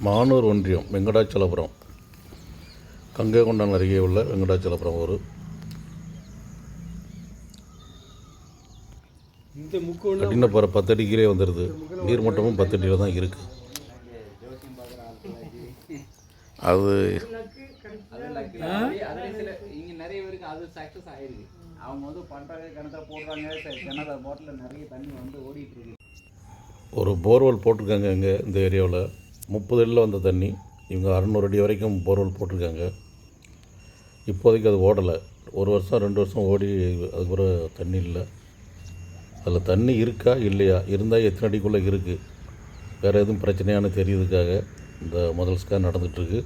மானூர் ஒன்றியம் வெங்கடாச்சலபுரம். கங்கை கொண்டான் அருகே உள்ள வெங்கடாச்சலபுரம் ஊர் கடினப்பாறை பத்தடி கீழே வந்துடுது நீர்மட்டமும் பத்தடியில் தான் இருக்குது அது அதுல சில இங்க நிறைய பேருக்கு அது சக்சஸ் ஆயிருக்கு அவங்க வந்து பண்றாங்க கிணத்துல போடுறாங்க சரி, கிணறு போட்டில் நிறைய தண்ணி வந்து ஓடிட்டு இருக்கு ஒரு போர்வெல் போட்டிருக்காங்க இங்கே இந்த ஏரியாவில். முப்பது அடியில் வந்த தண்ணி. இவங்க அறநூறு அடி வரைக்கும் போர்வெல் போட்டிருக்காங்க. இப்போதைக்கு அது ஓடலை. ஒரு வருஷம் ரெண்டு வருஷம் ஓடி அதுக்கப்புறம் தண்ணி இல்லை. அதில் தண்ணி இருக்கா? இல்லையா? இருந்தால் எத்தனை அடிக்குள்ளே இருக்குது? வேறு எதுவும் பிரச்சனையானு தெரியுதுக்காக இந்த முதல் ஸ்கேன் நடந்துகிட்ருக்கு.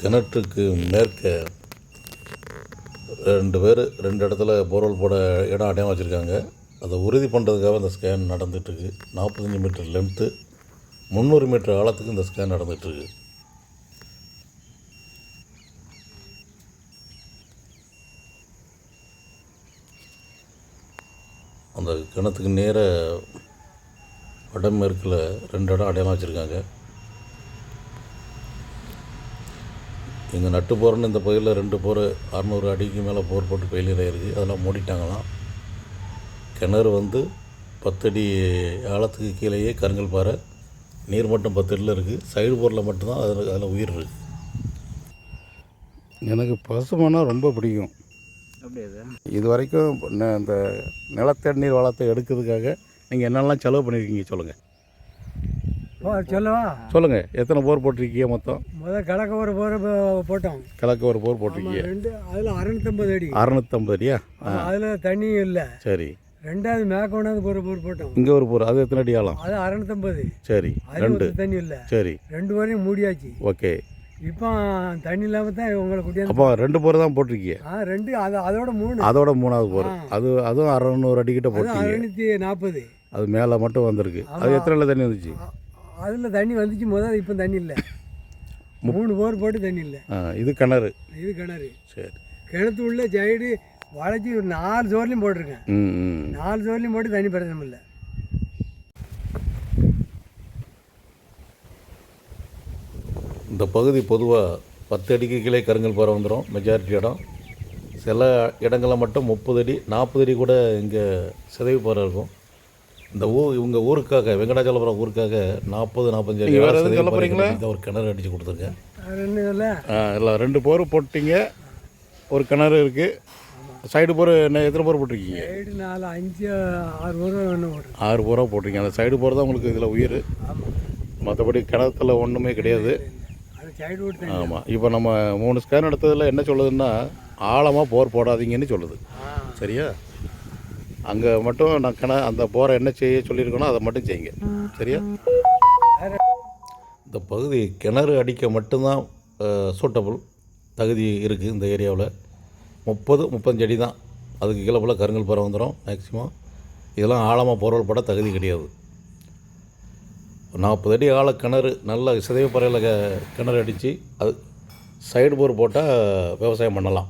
கிணற்றுக்கு மேற்க ரெண்டு பேர் ரெண்டு இடத்துல போர்வெல் போட இடம் அடையாளம் வச்சுருக்காங்க. அதை உறுதி பண்ணுறதுக்காக இந்த ஸ்கேன் நடந்துகிட்ருக்கு நாற்பத்தஞ்சு மீட்டர் லென்த்து முந்நூறு மீட்டர் ஆழத்துக்கு இந்த ஸ்கேன் நடந்துகிட்ருக்கு அந்த கிணத்துக்கு நேர வடமேற்கில் ரெண்டு இடம் அடையாளம் வச்சுருக்காங்க. இங்கே நட்டு போகிறன்னு இந்த பகுதியில் ரெண்டு போர் அறநூறு அடிக்கு மேலே போர் போட்டு ஃபெயிலியர் ஆகிருக்கு அதெல்லாம் மூடிட்டாங்களாம். கிணறு வந்து பத்தடி ஆழத்துக்கு கீழேயே கருங்கல் பாறை. நீர் மட்டம் பத்து அடியில் இருக்குது சைடு போரில் மட்டும்தான் அதில் அதில் உயிர் இருக்குது எனக்கு பசுமைனா ரொம்ப பிடிக்கும். இது வரைக்கும் ந- இந்த நிலத்தடி நீர் வளத்தை எடுக்கிறதுக்காக நீங்கள் என்னெல்லாம் செலவு பண்ணியிருக்கீங்க சொல்லுங்கள் சொல்லவா? சொல்லுங்கள் எத்தனை போர் போட்டிருக்கீங்க மொத்தம்? முதல் கிழக்க ஒரு போர் போட்டோம். கிழக்கு ஒரு போர் போட்டிருக்கீங்க. ரெண்டு அதில் அறுநூத்தம்பது அடி. அறநூற்றம்பது அடியா? அதில் தண்ணியும் இல்லை. சரி. ரெண்டாவது மேக்க கொண்டாந்து ஒரு போர் போட்டோம். இங்கே ஒரு போர். அது எத்தனை அடி ஆழம்? அது அறுநூத்தம்பது. சரி. ரெண்டு. தண்ணி இல்லை. சரி. ரெண்டு வரையும் மூடியாச்சு. ஓகே. இப்போ தண்ணி இல்லாமல் தான் உங்களை குட்டியாந்து அப்போ ரெண்டு போர் தான் போட்டிருக்கீங்க? ஆ ரெண்டு அது அதோட மூணு. அதோட மூணாவது போர். அது அதுவும் அறநூறு அடிக்கிட்ட போட்டீங்க அறுநூத்தி நாற்பது. அது மேலே மட்டும் வந்திருக்கு. அது. எத்தனை தண்ணி வந்துச்சு? அதில் தண்ணி வந்துச்சு முதல்ல இப்போ தண்ணி இல்லை. மூணு போர் போட்டு தண்ணி இல்லை. இது கிணறு. இது கிணறு. சரி. கிணத்து உள்ள சைடு வளைச்சி ஒரு நாலு சோர்லையும் போட்டிருக்கேன். நாலு சோர்லையும் போட்டு தண்ணி பிரச்சனை இல்லை. இந்த பகுதி பொதுவாக பத்து அடிக்கு கீழே கருங்கல் பாறை வந்துடும் மெஜாரிட்டி இடம். சில இடங்களில் மட்டும் முப்பது அடி நாற்பது அடி கூட இங்கே சிதைவு பாறை இருக்கும். இந்த ஊர் இவங்க ஊருக்காக வெங்கடாச்சலபுரம் ஊருக்காக நாற்பது நாற்பத்தஞ்சு ஒரு கிணறு அடித்து கொடுத்துருக்கேன். அது என்ன இல்லை. ரெண்டு போர் போட்டீங்க. ஒரு கிணறு இருக்குது சைடு போர் என்ன எத்தனை போர் போட்டிருக்கீங்க? சைடு நாலு அஞ்சு ஆறு போர் ஆறு போராக போட்டிருக்கீங்க. அந்த சைடு போர் தான் உங்களுக்கு இதில் உயிர். மற்றபடி கிணத்துல ஒன்றுமே கிடையாது. ஆமாம் இப்போ நம்ம மூணு ஸ்கேன் எடுத்ததில் என்ன சொல்லுதுன்னா ஆழமாக போர் போடாதீங்கன்னு சொல்லுது. சரியா? அங்கே மட்டும் நான் கிண அந்த போரை என்ன செய்ய சொல்லியிருக்கணும் அதை மட்டும் செய்யுங்க. சரியா? இந்த பகுதி கிணறு அடிக்க மட்டும்தான் சூட்டபுள் தகுதி இருக்குது இந்த ஏரியாவில். முப்பது முப்பத்தஞ்சு அடி தான் அதுக்கு கீழே போல் கருங்கல் பரவ வந்துடும் மேக்ஸிமம் இதெல்லாம் ஆழமாக போர்வல் பட தகுதி கிடையாது. நாற்பது அடி ஆழ கிணறு நல்ல சிதைவு பறையில் க கிணறு அடித்து அது சைடு போர் போட்டால் விவசாயம் பண்ணலாம்.